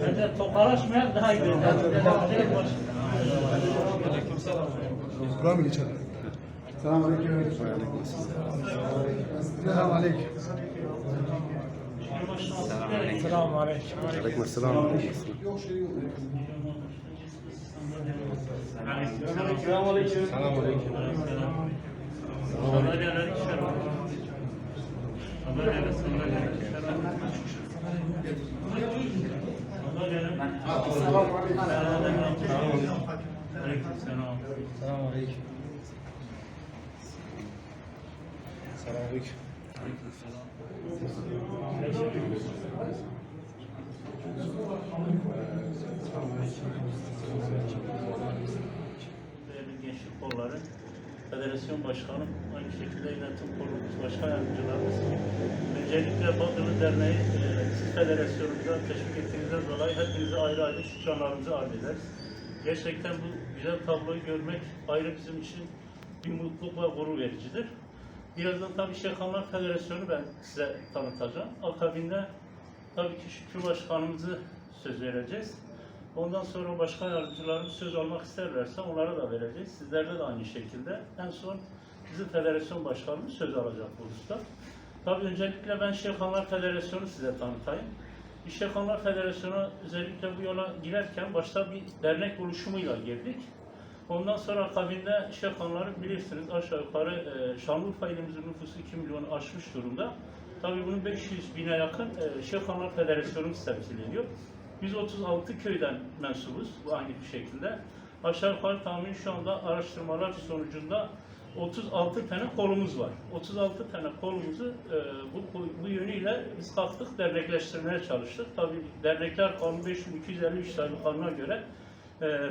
Bence tokalaşmayan daha iyi. Buram geçer. Selam aleyküm. Selam aleyküm. Selamun aleyküm. Aleyküm selam. Selamun aleyküm. Selam aleyküm. Sandalyeler ikişer var. Sandalyeler, sandalyeler ikişer var. Sandalyeler- Sandalyeler ikişer var. Aleykümselam. Selam aleyküm. Selam aleyküm. Değerli Gençlik Kolları, Federasyon Başkanım, aynı şekilde yönetim kurulumuz, başkan yardımcılarımız. Öncelikle Badırlı Derneği, e, siz federasyonumuza teşvik ettiğinizden dolayı hepinize ayrı ayrı şükranlarımızı arz ederiz. Gerçekten bu güzel tabloyu görmek ayrı bizim için bir mutluluk ve gurur vericidir. Birazdan tabii Şeyhanlar Federasyonu ben size tanıtacağım. Akabinde tabii ki Şükrü Başkanımızı söz vereceğiz. Ondan sonra başkan yardımcılarımız söz almak isterlerse onlara da vereceğiz. Sizlerde de aynı şekilde. En son bizim federasyon başkanımız söz alacak bu hususta. Tabii öncelikle ben Şeyhanlar Federasyonu size tanıtayım. Şeyhanlar Federasyonu özellikle bu yola girerken başta bir dernek oluşumuyla girdik. Ondan sonra akabinde Şeyhanları bilirsiniz aşağı yukarı e, Şanlıurfa ilimizin nüfusu 2 milyonu aşmış durumda. Tabii bunun 500 bine yakın e, Şeyhanlar Federasyonumuz temsil ediyor. Biz 36 köyden mensubuz bu aynı bir şekilde. Aşağı yukarı tahmin şu anda araştırmalar sonucunda 36 tane kolumuz var. 36 tane kolumuzu e, bu, bu yönüyle biz kalktık dernekleştirmeye çalıştık. Tabii dernekler kanunu 5253 sayılı kanuna göre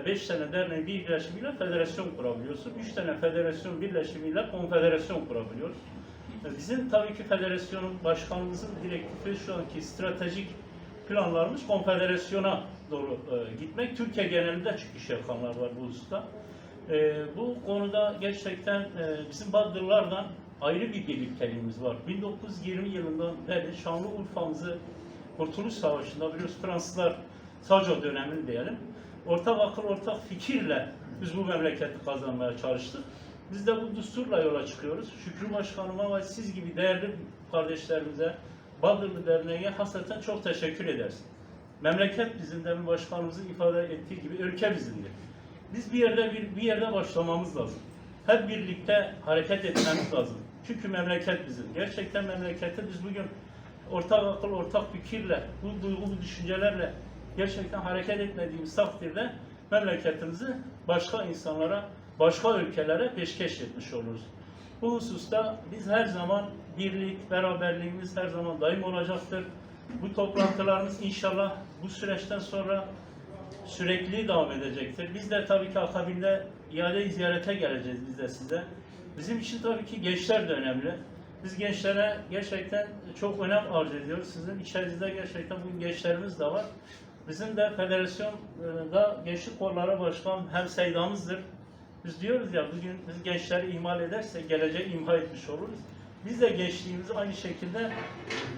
5 tane derneğin bir birleşimiyle federasyon kurabiliyorsun. 3 tane federasyon birleşimiyle konfederasyon kurabiliyoruz. E, Bizim tabii ki federasyonun başkanımızın direktifi şu anki stratejik planlarımız konfederasyona doğru e, gitmek. Türkiye genelinde çünkü şefkanlar var bu hususta. E, bu konuda gerçekten e, bizim Badırlardan ayrı bir birlikteliğimiz var. 1920 yılından beri Şanlıurfa'mızı Kurtuluş Savaşı'nda biliyoruz Fransızlar Saco dönemini diyelim. Ortak akıl, ortak fikirle biz bu memleketi kazanmaya çalıştık. Biz de bu düsturla yola çıkıyoruz. Şükrü Başkanıma ve siz gibi değerli kardeşlerimize, Badırlı Derneği'ne hasreten çok teşekkür ederiz. Memleket bizim demin başkanımızın ifade ettiği gibi ülke bizimdir. Biz bir yerde bir, bir yerde başlamamız lazım. Hep birlikte hareket etmemiz lazım. Çünkü memleket bizim. Gerçekten memlekette biz bugün ortak akıl, ortak fikirle, bu duygu, bu düşüncelerle gerçekten hareket etmediğimiz takdirde memleketimizi başka insanlara, başka ülkelere peşkeş etmiş oluruz. Bu hususta biz her zaman birlik, beraberliğimiz her zaman daim olacaktır. Bu toplantılarımız inşallah bu süreçten sonra sürekli devam edecektir. Biz de tabii ki akabinde iade ziyarete geleceğiz biz de size. Bizim için tabii ki gençler de önemli. Biz gençlere gerçekten çok önem arz ediyoruz. Sizin içerisinde gerçekten bu gençlerimiz de var. Bizim de federasyonda gençlik kolları başkan hem seydamızdır. Biz diyoruz ya bugün biz gençleri ihmal edersek geleceği imha etmiş oluruz. Biz de gençliğimizi aynı şekilde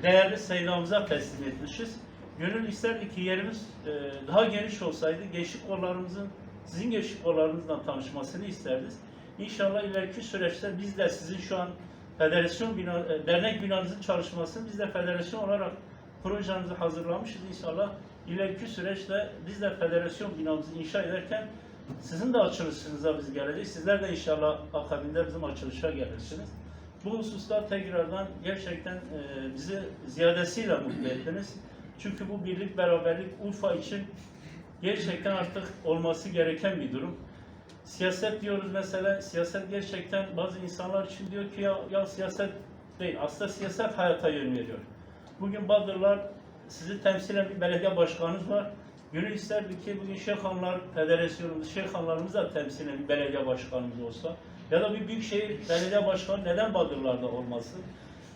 değerli seydamıza teslim etmişiz. Gönül isterdi ki yerimiz e, daha geniş olsaydı gençlik kollarımızın sizin gençlik kollarınızla tanışmasını isteriz. İnşallah ileriki süreçte biz de sizin şu an federasyon bina, e, dernek binanızın çalışmasını biz de federasyon olarak projemizi hazırlamışız inşallah. İleriki süreçte biz de federasyon binamızı inşa ederken sizin de açılışınıza biz geleceğiz. Sizler de inşallah akabinde bizim açılışa gelirsiniz. Bu hususta tekrardan gerçekten e, bizi ziyadesiyle mutlu ettiniz. Çünkü bu birlik beraberlik Urfa için gerçekten artık olması gereken bir durum. Siyaset diyoruz mesela, siyaset gerçekten bazı insanlar için diyor ki ya, ya siyaset değil, aslında siyaset hayata yön veriyor. Bugün Badırlar sizi temsilen bir belediye başkanınız var. Gönül isterdi ki bugün Şeyhanlar Federasyonumuz, Şeyhanlarımız da temsilen bir belediye başkanımız olsa. Ya da bir büyükşehir belediye başkanı neden Badırlar'da olmasın?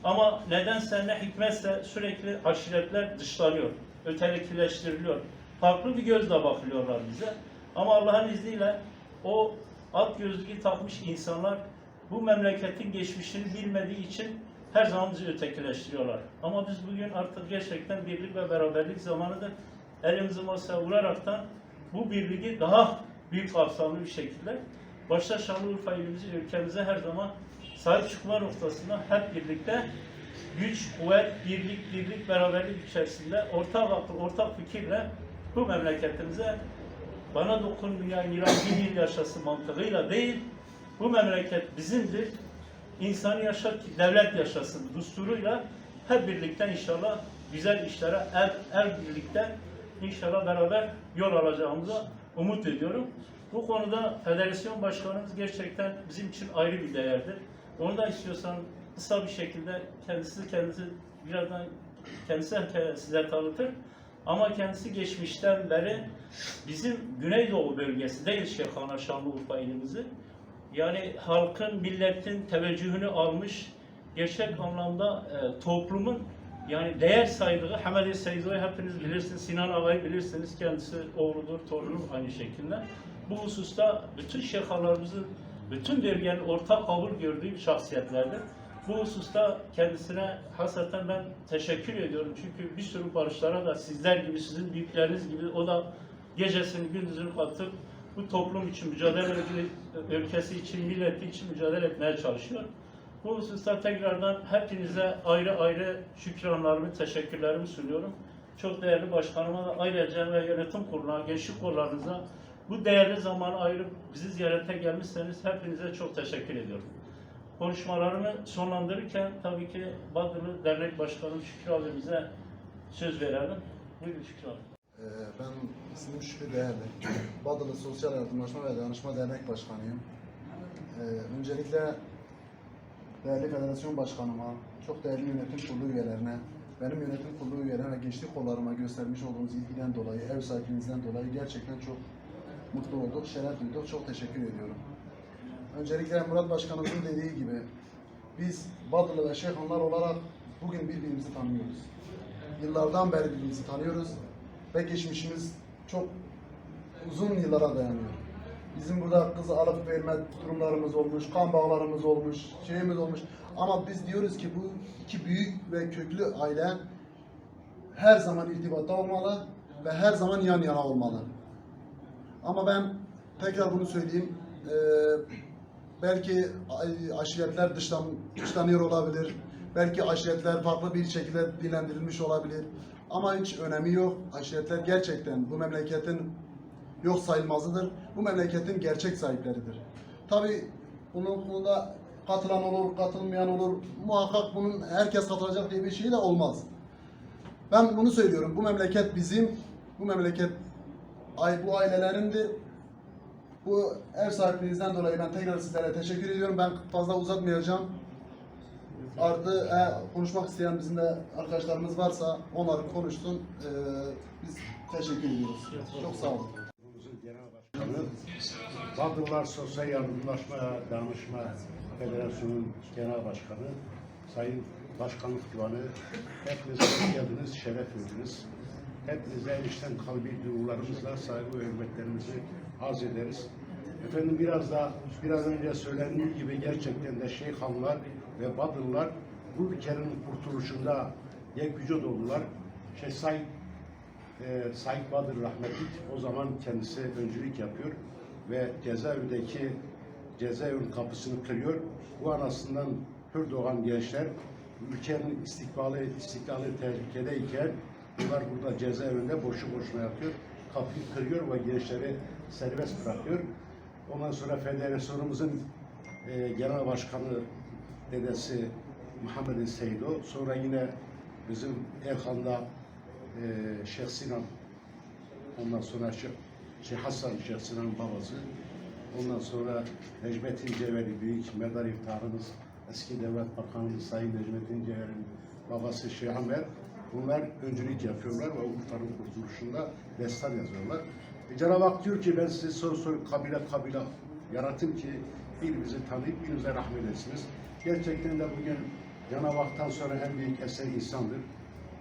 Ama nedense ne hikmetse sürekli aşiretler dışlanıyor, ötekileştiriliyor. Farklı bir gözle bakılıyorlar bize. Ama Allah'ın izniyle o alt gözlüğü takmış insanlar bu memleketin geçmişini bilmediği için her zaman bizi ötekileştiriyorlar. Ama biz bugün artık gerçekten birlik ve beraberlik zamanıdır. Elimizi masaya vuraraktan bu birliği daha büyük kapsamlı bir şekilde başta Şanlıurfa ilimizi ülkemize her zaman sahip çıkma noktasında hep birlikte güç, kuvvet, birlik, birlik, beraberlik içerisinde ortak akıl, ortak fikirle bu memleketimize bana dokunmayan İran bin yıl yaşasın mantığıyla değil, bu memleket bizimdir. İnsanı yaşat ki devlet yaşasın düsturuyla hep birlikte inşallah güzel işlere el, el birlikte inşallah beraber yol alacağımıza umut ediyorum. Bu konuda federasyon başkanımız gerçekten bizim için ayrı bir değerdir. Onu da istiyorsan kısa bir şekilde kendisi kendisi birazdan kendisi size tanıtır. Ama kendisi geçmişten beri bizim Güneydoğu bölgesi değil Şeyhana Şanlıurfa ilimizi. Yani halkın, milletin teveccühünü almış, gerçek anlamda e, toplumun yani değer saydığı Hamedi Seydo'yu hepiniz bilirsiniz, Sinan Ağa'yı bilirsiniz, kendisi oğludur, torunu aynı şekilde. Bu hususta bütün şeyhalarımızın, bütün bölgenin ortak kabul gördüğü şahsiyetlerdir. Bu hususta kendisine hasreten ben teşekkür ediyorum. Çünkü bir sürü barışlara da sizler gibi, sizin büyükleriniz gibi o da gecesini gündüzünü katıp bu toplum için mücadele ülkesi için, milleti için mücadele etmeye çalışıyor. Bu hususta tekrardan hepinize ayrı ayrı şükranlarımı, teşekkürlerimi sunuyorum. Çok değerli başkanıma da ayrıca ve yönetim kuruluna, gençlik kollarınıza bu değerli zamanı ayırıp bizi ziyarete gelmişseniz hepinize çok teşekkür ediyorum. Konuşmalarımı sonlandırırken tabii ki Badırlı Dernek Başkanım Şükrü abimize söz verelim. Buyurun Şükrü abi. Ee, ben ismim Şükrü Değerli. Badılı Sosyal Yardımlaşma ve Danışma Dernek Başkanıyım. Ee, öncelikle değerli federasyon başkanıma, çok değerli yönetim kurulu üyelerine, benim yönetim kurulu üyelerine ve gençlik kollarıma göstermiş olduğunuz ilgiden dolayı, ev sahipliğinizden dolayı gerçekten çok mutlu olduk, şeref duyduk. Çok teşekkür ediyorum. Öncelikle Murat Başkanımızın dediği gibi biz Badılı ve Şeyhanlar olarak bugün birbirimizi tanıyoruz. Yıllardan beri birbirimizi tanıyoruz ve geçmişimiz çok uzun yıllara dayanıyor. Bizim burada kızı alıp verme durumlarımız olmuş, kan bağlarımız olmuş, şeyimiz olmuş. Ama biz diyoruz ki bu iki büyük ve köklü aile her zaman irtibatta olmalı ve her zaman yan yana olmalı. Ama ben tekrar bunu söyleyeyim. Ee, belki aşiretler dışlan, dışlanıyor olabilir. Belki aşiretler farklı bir şekilde dilendirilmiş olabilir. Ama hiç önemi yok. Aşiretler gerçekten bu memleketin yok sayılmazıdır. Bu memleketin gerçek sahipleridir. Tabi bunun konuda katılan olur, katılmayan olur. Muhakkak bunun herkes katılacak diye bir şey de olmaz. Ben bunu söylüyorum. Bu memleket bizim. Bu memleket bu ailelerindir. Bu ev sahipliğinizden dolayı ben tekrar sizlere teşekkür ediyorum. Ben fazla uzatmayacağım. Artı e, konuşmak isteyen bizim de arkadaşlarımız varsa onlar konuşsun. Ee, biz teşekkür ediyoruz. Çok sağ olun. Başkanı, Badırlar Sosyal Yardımlaşma Danışma Federasyonu'nun Genel Başkanı, Sayın Başkanlık Divanı, hepiniz hoş geldiniz, şeref verdiniz. Hepinize içten kalbi duygularımızla saygı ve hürmetlerimizi arz ederiz. Efendim biraz da biraz önce söylendiği gibi gerçekten de Şeyhanlar ve Badırlar bu ülkenin kurtuluşunda yek vücut oldular. Şey Said e, Said Badır rahmetli o zaman kendisi öncülük yapıyor ve cezaevindeki cezaevinin kapısını kırıyor. Bu anasından hür doğan gençler ülkenin istikbali, istiklali tehlikedeyken bunlar burada cezaevinde boşu boşuna yatıyor. Kapıyı kırıyor ve gençleri serbest bırakıyor. Ondan sonra federasyonumuzun e, genel başkanı dedesi Muhammed Seydo. Sonra yine bizim Erkan'da e, Şeyh Sinan ondan sonra Şeyh, Şeyh Hasan Şeyh Sinan'ın babası ondan sonra Necmettin Ceveli büyük medar iftarımız eski devlet bakanımız Sayın Necmettin Ceveli'nin babası Şeyh Amer bunlar öncülük yapıyorlar ve Urfa'nın kurtuluşunda destan yazıyorlar. E, Cenab-ı Hak diyor ki ben sizi soru soru kabile kabile yaratım ki birbirinizi tanıyıp birbirinize rahmet etsiniz. Gerçekten de bugün Cenab-ı Hak'tan sonra en büyük eser insandır.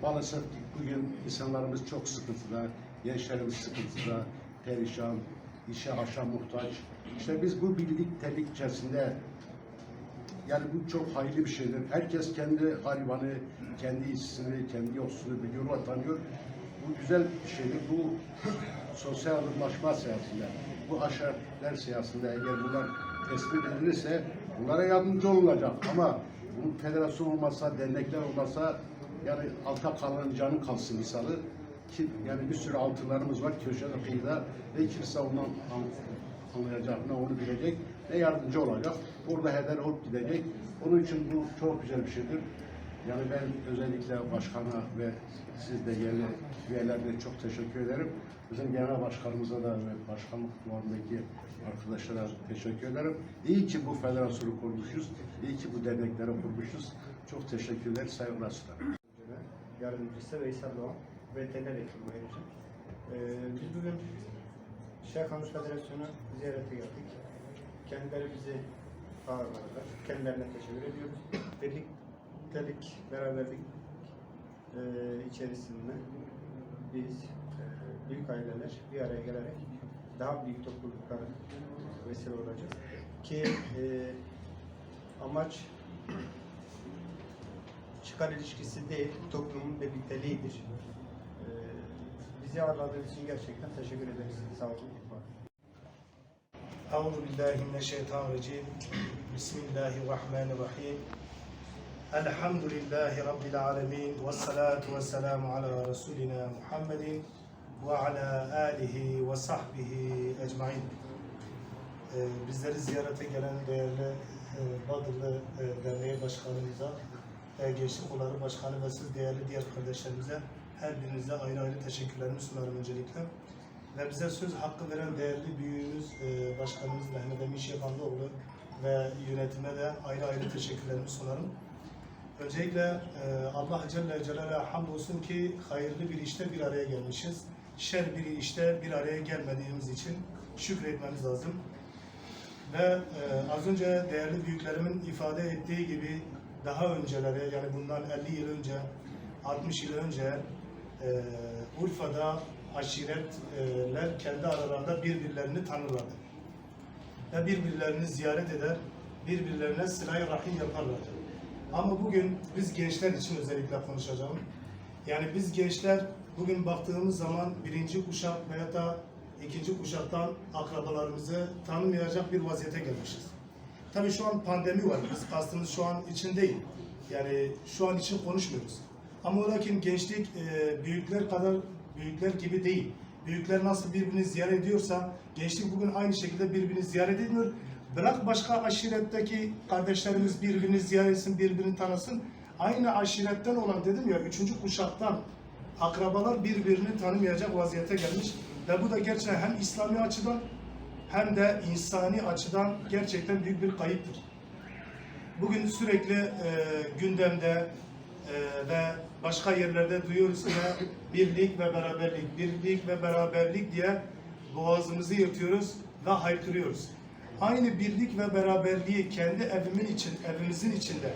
Maalesef ki bugün insanlarımız çok sıkıntıda, gençlerimiz sıkıntıda, perişan, işe aşağı muhtaç. İşte biz bu birlik, terlik içerisinde Yani bu çok hayırlı bir şeydir. Herkes kendi haribanı, kendi işsini, kendi yoksulunu biliyor tanıyor. Bu güzel bir şeydir. Bu sosyal yardımlaşma siyasında, bu aşiretler siyasında eğer bunlar tespit edilirse bunlara yardımcı olunacak. Ama bu federasyon olmasa, dernekler olmasa yani alta kalan canı kalsın misalı. Ki, yani bir sürü altılarımız var köşede kıyıda ve kimse ondan an- anlayacak, ne onu bilecek, ne yardımcı olacak. Orada heder olup gidecek. Onun için bu çok güzel bir şeydir. Yani ben özellikle başkana ve siz de yerli üyelerine çok teşekkür ederim. Bizim genel başkanımıza da ve başkanlık duvarındaki arkadaşlara teşekkür ederim. İyi ki bu federasyonu kurmuşuz. İyi ki bu dernekleri kurmuşuz. Çok teşekkürler, saygılar sunarım. Yardımcısı Veysel Doğan, veteriner hekim ayrıca. Ee, biz bugün Şeyh Hamış Federasyonu ziyarete geldik. Kendileri bizi ağırladılar. Kendilerine teşekkür ediyoruz. Birliktelik, beraberlik e, içerisinde biz e, büyük aileler bir araya gelerek daha büyük topluluklara vesile olacağız. Ki e, amaç çıkar ilişkisi değil, toplumun birlikteliğidir. Ee, bizi ağırladığınız için gerçekten teşekkür ederiz. Sağ olun. var olun. أعوذ بالله من الشيطان الرجيم بسم الله الرحمن الرحيم الحمد لله رب العالمين والصلاة والسلام على رسولنا محمد وعلى آله وصحبه أجمعين Ee, Bizleri ziyarete gelen değerli e, Badırlı e, Derneği Başkanımıza, e, Gençlik Kolları Başkanı ve siz değerli diğer kardeşlerimize her birinize ayrı ayrı teşekkürlerimi sunarım öncelikle. Ve bize söz hakkı veren değerli büyüğümüz, e, Başkanımız Mehmet Emin Şefanlıoğlu ve yönetime de ayrı ayrı teşekkürlerimi sunarım. Öncelikle e, Allah Celle Celaluhu'ya hamdolsun ki hayırlı bir işte bir araya gelmişiz. Şer bir işte bir araya gelmediğimiz için şükretmemiz lazım. Ve e, az önce değerli büyüklerimin ifade ettiği gibi daha öncelere yani bundan 50 yıl önce, 60 yıl önce e, Urfa'da aşiretler kendi aralarında birbirlerini tanırlardı. Ve birbirlerini ziyaret eder, birbirlerine sıla-i rahim yaparlardı. Ama bugün biz gençler için özellikle konuşacağım. Yani biz gençler bugün baktığımız zaman birinci kuşak veya da ikinci kuşaktan akrabalarımızı tanımayacak bir vaziyete gelmişiz. Tabii şu an pandemi var. Biz kastımız şu an için değil. Yani şu an için konuşmuyoruz. Ama lakin gençlik e, büyükler kadar büyükler gibi değil. Büyükler nasıl birbirini ziyaret ediyorsa gençlik bugün aynı şekilde birbirini ziyaret etmiyor. Bırak başka aşiretteki kardeşlerimiz birbirini ziyaret etsin, birbirini tanısın. Aynı aşiretten olan dedim ya üçüncü kuşaktan akrabalar birbirini tanımayacak vaziyete gelmiş. Ve bu da gerçekten hem İslami açıdan hem de insani açıdan gerçekten büyük bir kayıptır. Bugün sürekli e, gündemde e, ve başka yerlerde duyuyoruz ki birlik ve beraberlik, birlik ve beraberlik diye boğazımızı yırtıyoruz ve haykırıyoruz. Aynı birlik ve beraberliği kendi evimin için, evimizin içinde,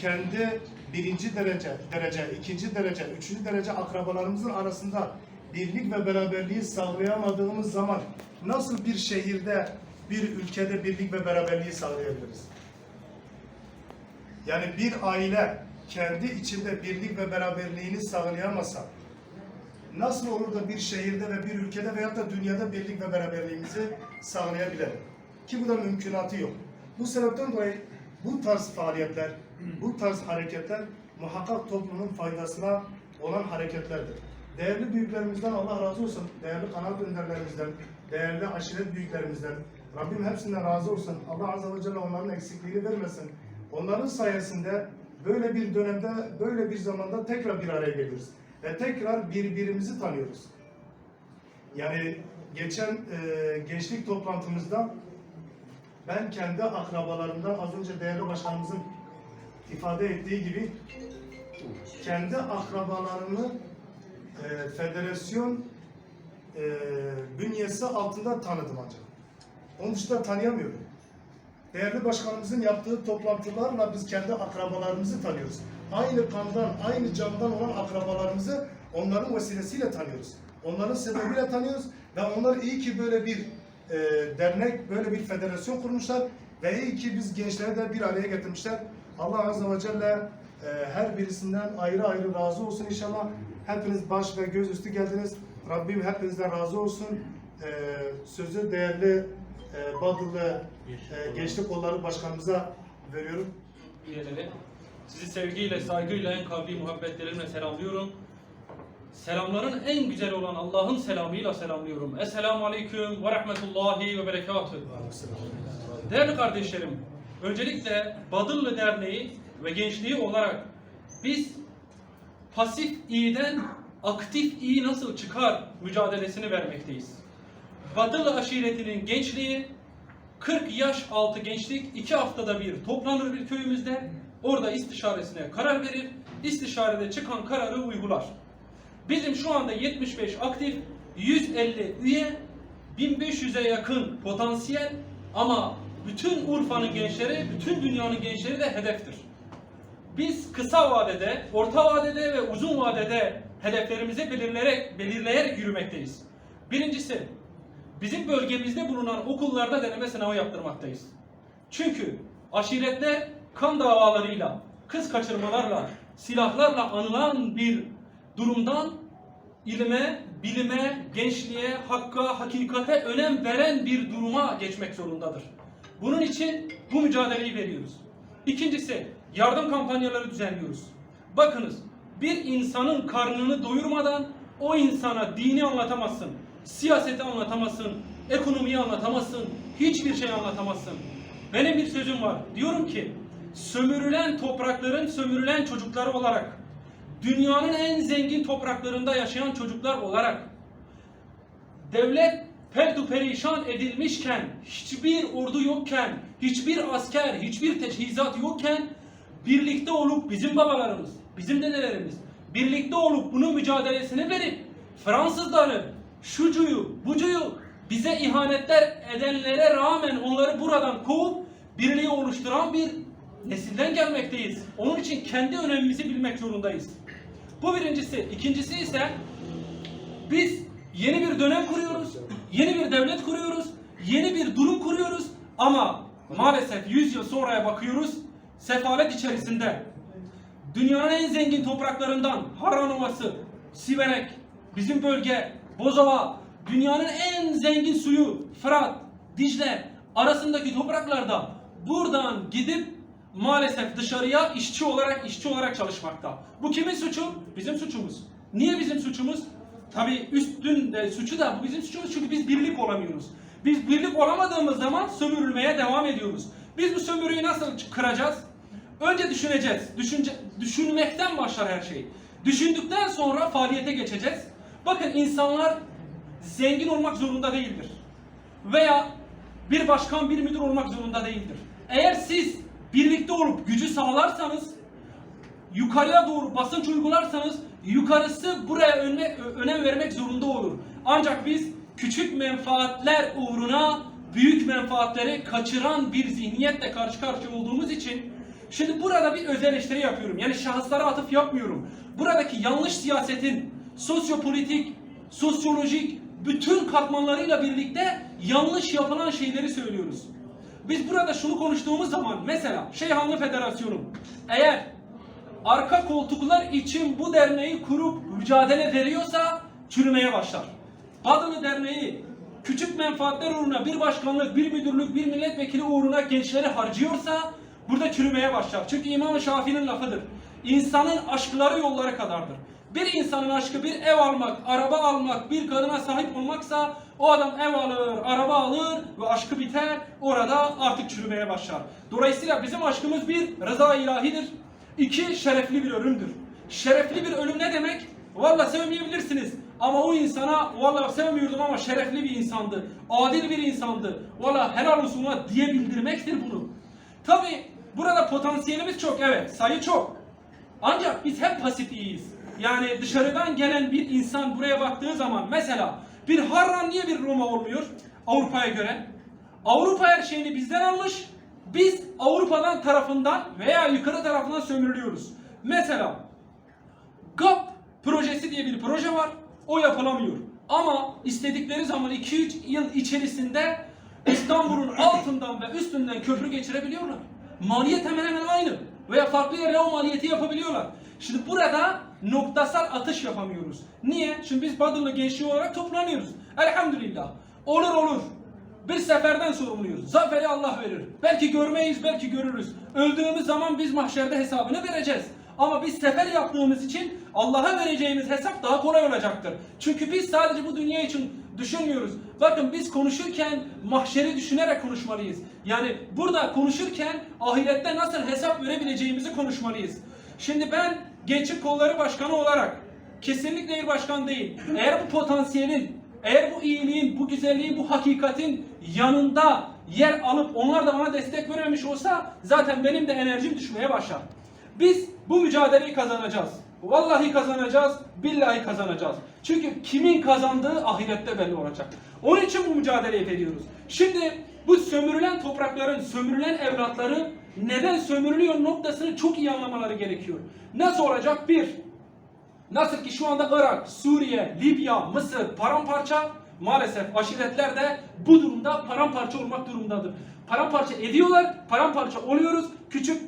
kendi birinci derece, derece, ikinci derece, üçüncü derece akrabalarımızın arasında birlik ve beraberliği sağlayamadığımız zaman nasıl bir şehirde, bir ülkede birlik ve beraberliği sağlayabiliriz? Yani bir aile kendi içinde birlik ve beraberliğini sağlayamasa nasıl olur da bir şehirde ve bir ülkede veyahut da dünyada birlik ve beraberliğimizi sağlayabilir? Ki bu da mümkünatı yok. Bu sebepten dolayı bu tarz faaliyetler, bu tarz hareketler muhakkak toplumun faydasına olan hareketlerdir. Değerli büyüklerimizden Allah razı olsun, değerli kanal önderlerimizden, değerli aşiret büyüklerimizden, Rabbim hepsinden razı olsun. Allah Azze ve Celle onların eksikliğini vermesin. Onların sayesinde böyle bir dönemde, böyle bir zamanda tekrar bir araya geliyoruz. Ve tekrar birbirimizi tanıyoruz. Yani geçen e, gençlik toplantımızda ben kendi akrabalarımdan az önce değerli başkanımızın ifade ettiği gibi kendi akrabalarımı e, federasyon e, bünyesi altında tanıdım ancak. Onun dışında tanıyamıyorum. Değerli başkanımızın yaptığı toplantılarla biz kendi akrabalarımızı tanıyoruz. Aynı kandan, aynı candan olan akrabalarımızı onların vesilesiyle tanıyoruz. Onların sebebiyle tanıyoruz ve onlar iyi ki böyle bir e, dernek, böyle bir federasyon kurmuşlar. Ve iyi ki biz gençleri de bir araya getirmişler. Allah Azze ve Celle her birisinden ayrı ayrı razı olsun inşallah. Hepiniz baş ve göz üstü geldiniz. Rabbim hepinizden razı olsun. E, sözü değerli e, Badıllı e, Gençlik Kolları Başkanımıza veriyorum. üyeleri. Sizi sevgiyle, saygıyla, en kalbi muhabbetlerimle selamlıyorum. Selamların en güzel olan Allah'ın selamıyla selamlıyorum. Esselamu Aleyküm ve Rahmetullahi ve Berekatuhu. Değerli kardeşlerim, öncelikle Badıllı Derneği ve gençliği olarak biz pasif iyiden aktif iyi nasıl çıkar mücadelesini vermekteyiz. Badıllı aşiretinin gençliği 40 yaş altı gençlik iki haftada bir toplanır bir köyümüzde. Orada istişaresine karar verir. İstişarede çıkan kararı uygular. Bizim şu anda 75 aktif, 150 üye, 1500'e yakın potansiyel ama bütün Urfa'nın gençleri, bütün dünyanın gençleri de hedeftir. Biz kısa vadede, orta vadede ve uzun vadede hedeflerimizi belirleyerek, belirleyerek yürümekteyiz. Birincisi, bizim bölgemizde bulunan okullarda deneme sınavı yaptırmaktayız. Çünkü aşiretler kan davalarıyla, kız kaçırmalarla, silahlarla anılan bir durumdan ilime, bilime, gençliğe, hakka, hakikate önem veren bir duruma geçmek zorundadır. Bunun için bu mücadeleyi veriyoruz. İkincisi, yardım kampanyaları düzenliyoruz. Bakınız, bir insanın karnını doyurmadan o insana dini anlatamazsın, siyaseti anlatamazsın, ekonomiyi anlatamazsın, hiçbir şey anlatamazsın. Benim bir sözüm var. Diyorum ki, sömürülen toprakların sömürülen çocukları olarak, dünyanın en zengin topraklarında yaşayan çocuklar olarak, devlet peltu perişan edilmişken, hiçbir ordu yokken, hiçbir asker, hiçbir teçhizat yokken birlikte olup bizim babalarımız, bizim dedelerimiz birlikte olup bunun mücadelesini verip Fransızları, şucuyu, bucuyu bize ihanetler edenlere rağmen onları buradan kovup birliği oluşturan bir nesilden gelmekteyiz. Onun için kendi önemimizi bilmek zorundayız. Bu birincisi. İkincisi ise biz yeni bir dönem kuruyoruz, yeni bir devlet kuruyoruz, yeni bir durum kuruyoruz ama maalesef 100 yıl sonraya bakıyoruz, sefalet içerisinde dünyanın en zengin topraklarından Harran Ovası, Siverek, bizim bölge, Bozova, dünyanın en zengin suyu Fırat, Dicle arasındaki topraklarda buradan gidip maalesef dışarıya işçi olarak işçi olarak çalışmakta. Bu kimin suçu? Bizim suçumuz. Niye bizim suçumuz? Tabii üstün de suçu da bu bizim suçumuz çünkü biz birlik olamıyoruz. Biz birlik olamadığımız zaman sömürülmeye devam ediyoruz. Biz bu sömürüyü nasıl kıracağız? Önce düşüneceğiz. Düşünce, düşünmekten başlar her şey. Düşündükten sonra faaliyete geçeceğiz. Bakın insanlar zengin olmak zorunda değildir. Veya bir başkan, bir müdür olmak zorunda değildir. Eğer siz birlikte olup gücü sağlarsanız, yukarıya doğru basınç uygularsanız, yukarısı buraya önme, önem vermek zorunda olur. Ancak biz küçük menfaatler uğruna büyük menfaatleri kaçıran bir zihniyetle karşı karşıya olduğumuz için şimdi burada bir öz eleştiri yapıyorum. Yani şahıslara atıf yapmıyorum. Buradaki yanlış siyasetin sosyopolitik, sosyolojik bütün katmanlarıyla birlikte yanlış yapılan şeyleri söylüyoruz. Biz burada şunu konuştuğumuz zaman mesela Şeyhanlı Federasyonu eğer arka koltuklar için bu derneği kurup mücadele veriyorsa çürümeye başlar. Badını Derneği küçük menfaatler uğruna bir başkanlık, bir müdürlük, bir milletvekili uğruna gençleri harcıyorsa burada çürümeye başlar. Çünkü İmam Şafii'nin lafıdır. İnsanın aşkları yolları kadardır. Bir insanın aşkı bir ev almak, araba almak, bir kadına sahip olmaksa o adam ev alır, araba alır ve aşkı biter. Orada artık çürümeye başlar. Dolayısıyla bizim aşkımız bir rıza ilahidir. İki şerefli bir ölümdür. Şerefli bir ölüm ne demek? Valla sevmeyebilirsiniz. Ama o insana valla sevmiyordum ama şerefli bir insandı. Adil bir insandı. Valla helal olsun diye bildirmektir bunu. Tabi burada potansiyelimiz çok evet sayı çok. Ancak biz hep pasif iyiyiz. Yani dışarıdan gelen bir insan buraya baktığı zaman mesela bir Harran niye bir Roma olmuyor Avrupa'ya göre? Avrupa her şeyini bizden almış. Biz Avrupa'dan tarafından veya yukarı tarafından sömürülüyoruz. Mesela GAP projesi diye bir proje var. O yapılamıyor. Ama istedikleri zaman 2-3 yıl içerisinde İstanbul'un altından ve üstünden köprü geçirebiliyorlar. Maliyet hemen hemen aynı. Veya farklı yere o maliyeti yapabiliyorlar. Şimdi burada noktasal atış yapamıyoruz. Niye? Şimdi biz Badırlı gençliği olarak toplanıyoruz. Elhamdülillah. Olur olur. Bir seferden sorumluyuz. Zaferi Allah verir. Belki görmeyiz, belki görürüz. Öldüğümüz zaman biz mahşerde hesabını vereceğiz. Ama biz sefer yaptığımız için Allah'a vereceğimiz hesap daha kolay olacaktır. Çünkü biz sadece bu dünya için düşünmüyoruz. Bakın biz konuşurken mahşeri düşünerek konuşmalıyız. Yani burada konuşurken ahirette nasıl hesap verebileceğimizi konuşmalıyız. Şimdi ben Gençlik Kolları Başkanı olarak kesinlikle bir başkan değil. Eğer bu potansiyelin, eğer bu iyiliğin, bu güzelliğin, bu hakikatin yanında yer alıp onlar da bana destek vermemiş olsa zaten benim de enerjim düşmeye başlar. Biz bu mücadeleyi kazanacağız. Vallahi kazanacağız, billahi kazanacağız. Çünkü kimin kazandığı ahirette belli olacak. Onun için bu mücadeleyi veriyoruz. Şimdi bu sömürülen toprakların, sömürülen evlatları neden sömürülüyor noktasını çok iyi anlamaları gerekiyor. Nasıl olacak? Bir, Nasıl ki şu anda Irak, Suriye, Libya, Mısır paramparça maalesef aşiretler de bu durumda paramparça olmak durumundadır. Paramparça ediyorlar, paramparça oluyoruz. Küçük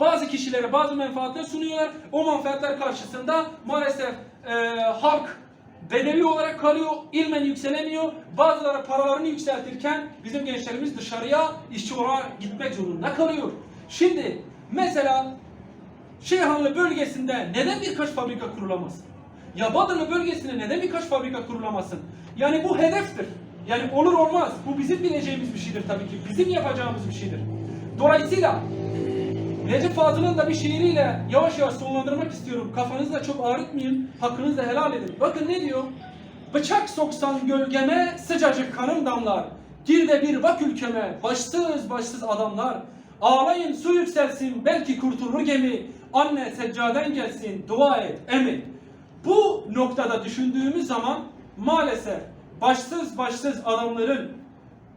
bazı kişilere bazı menfaatler sunuyorlar. O menfaatler karşısında maalesef e, halk bedevi olarak kalıyor, ilmen yükselemiyor. Bazıları paralarını yükseltirken bizim gençlerimiz dışarıya işçi olarak gitmek zorunda kalıyor. Şimdi mesela Şeyhanlı bölgesinde neden birkaç fabrika kurulamaz? Ya Badırlı bölgesinde neden birkaç fabrika kurulamasın? Yani bu hedeftir. Yani olur olmaz. Bu bizim bileceğimiz bir şeydir tabii ki. Bizim yapacağımız bir şeydir. Dolayısıyla Necip Fazıl'ın da bir şiiriyle yavaş yavaş sonlandırmak istiyorum. Kafanızı da çok ağrıtmayın. Hakkınızı da helal edin. Bakın ne diyor? Bıçak soksan gölgeme sıcacık kanım damlar. Gir de bir bak ülkeme başsız başsız adamlar. Ağlayın su yükselsin belki kurtulur gemi. Anne seccaden gelsin dua et emi. Bu noktada düşündüğümüz zaman maalesef başsız başsız adamların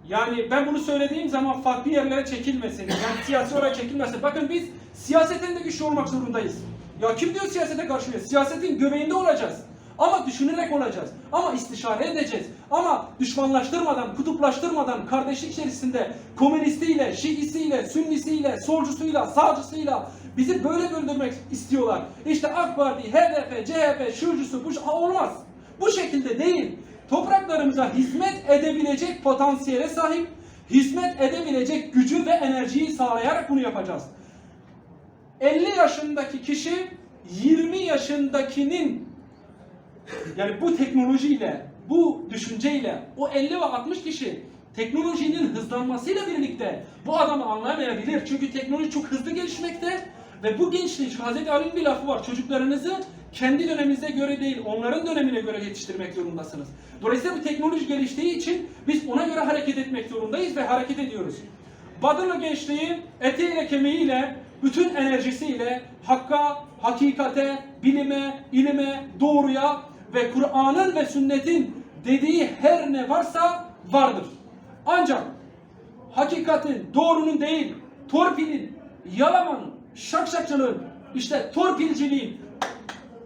yani ben bunu söylediğim zaman farklı yerlere çekilmesin. Yani siyasi olarak çekilmesin. Bakın biz siyasetten de güçlü olmak zorundayız. Ya kim diyor siyasete karşı? Siyasetin göbeğinde olacağız. Ama düşünerek olacağız. Ama istişare edeceğiz. Ama düşmanlaştırmadan, kutuplaştırmadan, kardeşlik içerisinde komünistiyle, şiisiyle, sünnisiyle, solcusuyla, sağcısıyla bizi böyle böldürmek istiyorlar. İşte AK Parti, HDP, CHP, şucusu, bu olmaz. Bu şekilde değil. Topraklarımıza hizmet edebilecek potansiyele sahip, hizmet edebilecek gücü ve enerjiyi sağlayarak bunu yapacağız. 50 yaşındaki kişi 20 yaşındakinin yani bu teknolojiyle, bu düşünceyle o 50 ve 60 kişi teknolojinin hızlanmasıyla birlikte bu adamı anlayamayabilir. Çünkü teknoloji çok hızlı gelişmekte ve bu gençliği, şu Hazreti Ali'nin bir lafı var. Çocuklarınızı kendi döneminize göre değil, onların dönemine göre yetiştirmek zorundasınız. Dolayısıyla bu teknoloji geliştiği için biz ona göre hareket etmek zorundayız ve hareket ediyoruz. Badırlı gençliği etiyle kemiğiyle, bütün enerjisiyle hakka, hakikate, bilime, ilime, doğruya ve Kur'an'ın ve sünnetin dediği her ne varsa vardır. Ancak hakikatin, doğrunun değil, torpilin, yalamanın, şakşakçılığın, işte torpilciliğin,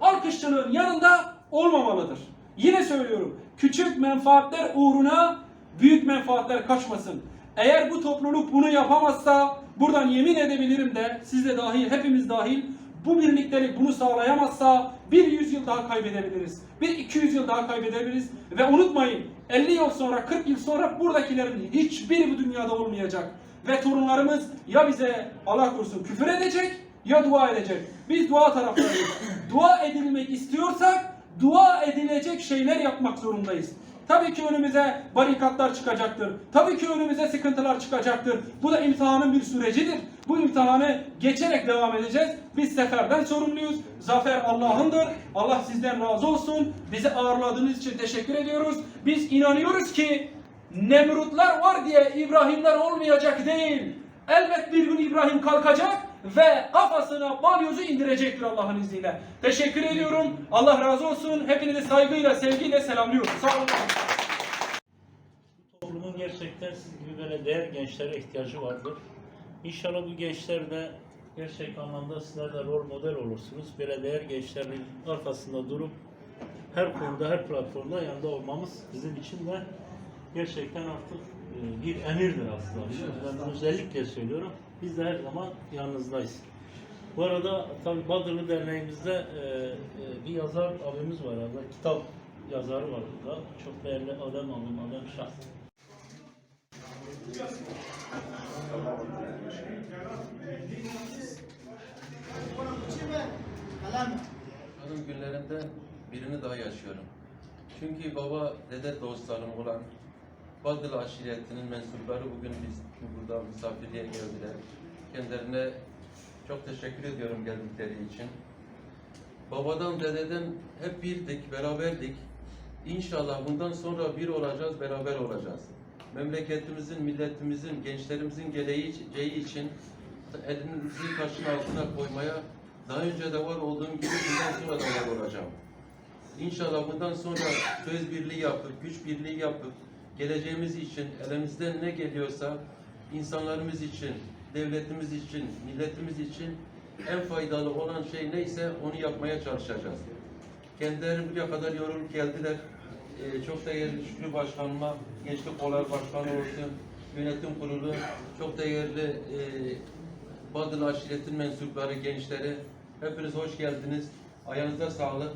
alkışçılığın yanında olmamalıdır. Yine söylüyorum, küçük menfaatler uğruna büyük menfaatler kaçmasın. Eğer bu topluluk bunu yapamazsa buradan yemin edebilirim de siz de dahil, hepimiz dahil bu birlikleri bunu sağlayamazsa bir yüzyıl daha kaybedebiliriz. Bir 200 yıl daha kaybedebiliriz. Ve unutmayın 50 yıl sonra 40 yıl sonra buradakilerin hiçbiri bu dünyada olmayacak. Ve torunlarımız ya bize Allah korusun küfür edecek ya dua edecek. Biz dua taraftarıyız. dua edilmek istiyorsak dua edilecek şeyler yapmak zorundayız. Tabii ki önümüze barikatlar çıkacaktır. Tabii ki önümüze sıkıntılar çıkacaktır. Bu da imtihanın bir sürecidir. Bu imtihanı geçerek devam edeceğiz. Biz seferden sorumluyuz. Zafer Allah'ındır. Allah sizden razı olsun. Bizi ağırladığınız için teşekkür ediyoruz. Biz inanıyoruz ki Nemrutlar var diye İbrahimler olmayacak değil. Elbet bir gün İbrahim kalkacak ve kafasına balyozu indirecektir Allah'ın izniyle. Teşekkür ediyorum. Allah razı olsun. Hepinizi saygıyla, sevgiyle selamlıyorum. Sağ olun. Toplumun gerçekten siz gibi böyle değer gençlere ihtiyacı vardır. İnşallah bu gençler de gerçek anlamda sizler de rol model olursunuz. Böyle değer gençlerin arkasında durup her konuda, her platformda yanında olmamız bizim için de gerçekten artık e, bir emirdir aslında. biliyor musunuz? Ben özellikle söylüyorum. Biz de her zaman yanınızdayız. Bu arada tabii Badırlı Derneğimizde e, e, bir yazar abimiz var. Allah kitap yazarı var burada. Çok değerli Adem abim, Adem Şah. Hanım günlerinden birini daha yaşıyorum. Çünkü baba dede dostlarım olan Badıl aşiretinin mensupları bugün biz burada misafirliğe geldiler. Kendilerine çok teşekkür ediyorum geldikleri için. Babadan dededen hep birdik, beraberdik. İnşallah bundan sonra bir olacağız, beraber olacağız. Memleketimizin, milletimizin, gençlerimizin geleceği için elimizi taşın altına koymaya daha önce de var olduğum gibi bundan sonra da var olacağım. İnşallah bundan sonra söz birliği yapıp, güç birliği yapıp, geleceğimiz için elimizden ne geliyorsa insanlarımız için, devletimiz için, milletimiz için en faydalı olan şey neyse onu yapmaya çalışacağız. Kendileri buraya kadar yorulup geldiler. Ee, çok değerli Şükrü Başkanıma, Gençlik Kolay Başkanı olsun, yönetim kurulu, çok değerli e, Badıl aşiretin mensupları, gençleri, hepiniz hoş geldiniz. Ayağınıza sağlık.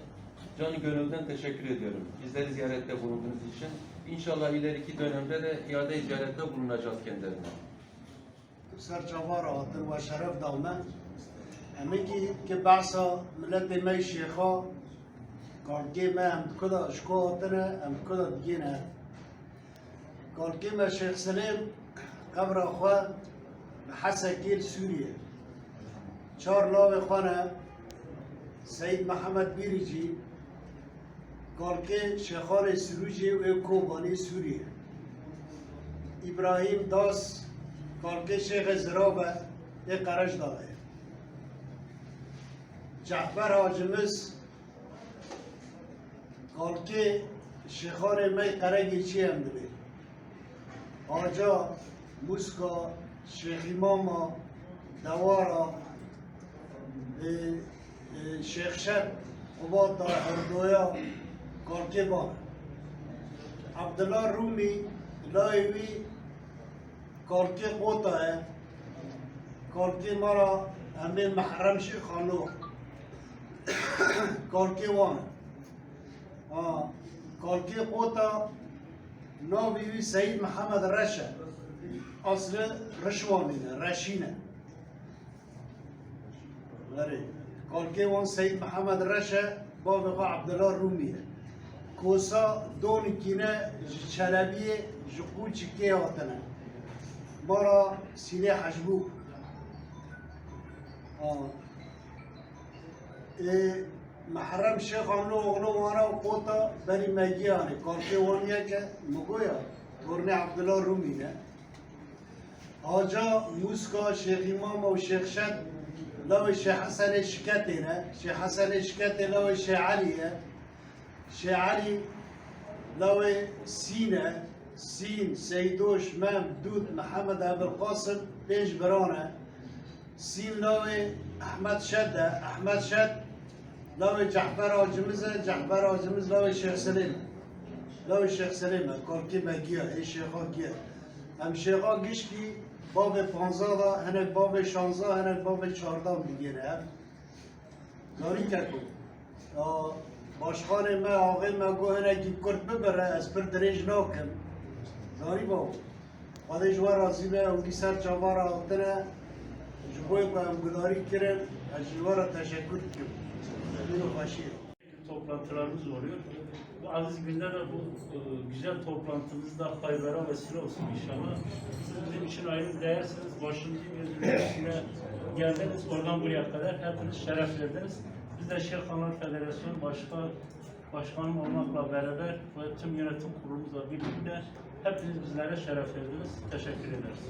Canı gönülden teşekkür ediyorum. Bizleri ziyarette bulunduğunuz için. İnşallah ileriki dönemde de iade ziyarette bulunacağız kendilerine. Serçavara hatır ve şeref dalmen. Emeki ki ki bahsa milleti mey şeyha kalki me hem kuda şko hatırı hem kuda dikine. Kalki me Şeyh Selim kabra xwe bi Hesekil Sûriye. Çar lavê xwe ne Seyyid Mehemed Bîricî کارکی شیخان سروجی و کوبانی سوریه. ابراهیم داس کارکه شیخ زرابه یک قرش داده. جعفر حاجمز کارکه شیخان می قرگی چی هم دوی آجا موسکا شیخ اماما دوارا شیخ شب قباطا اردویا کارکه Cordoba. Abdullah रूमी लोवी कॉर्के पोता है कॉर्के मारा हमें महरम से खानो कॉर्के वन हाँ कॉर्के पोता नो बीवी सईद मोहम्मद रश असल रशवानी रशीना अरे कॉर्के वन सईद मोहम्मद रश बाबा عبد الله الرومي دون کینه چلبی جقو چکه آتنه مرا سینه حجبو آه. اه، محرم شیخ آنو اغلو وانا و قوتا بری مگیانه کارکی وانیه که مگویا ورنی عبدالله رومی نه آجا موسکا شیخ امام و شیخ شد لو شیخ حسن شکتی نه شیخ حسن شکتی لو شیخ علیه شعري لو سينا سين سيدوش مام دود محمد ابوالقاسم پیش برانا سين لو احمد شد احمد شد لو جحبر آجمزه جحبر آجمز لو شيخ سليم لو شیخ سليم کارکی مگیه اي شیخا گیه. هم گیش کی باب پانزه دا باب شانزا هنک باب 14 هم؟ دیگه نه Başkanı me ağabey me gohene ki kurt bibere ez bir direj nakim. Zari bav. Hadi jwa razi be evgi ser çavara altına jboy ko emgudari kirin ez jivara teşekkür kim. Zalino başiyo. Toplantılarımız oluyor. Bu aziz günlere bu e, güzel toplantımızda hayvera vesile olsun inşallah. Siz bizim için ayrı değersiniz. Başımızın gözünün içine geldiniz. Oradan buraya kadar hepiniz şeref verdiniz. Biz de Şeyhanlar Federasyonu Başka Başkanım olmakla beraber ve tüm yönetim kurulumuzla birlikte hepiniz bizlere şeref verdiniz. Teşekkür ederiz.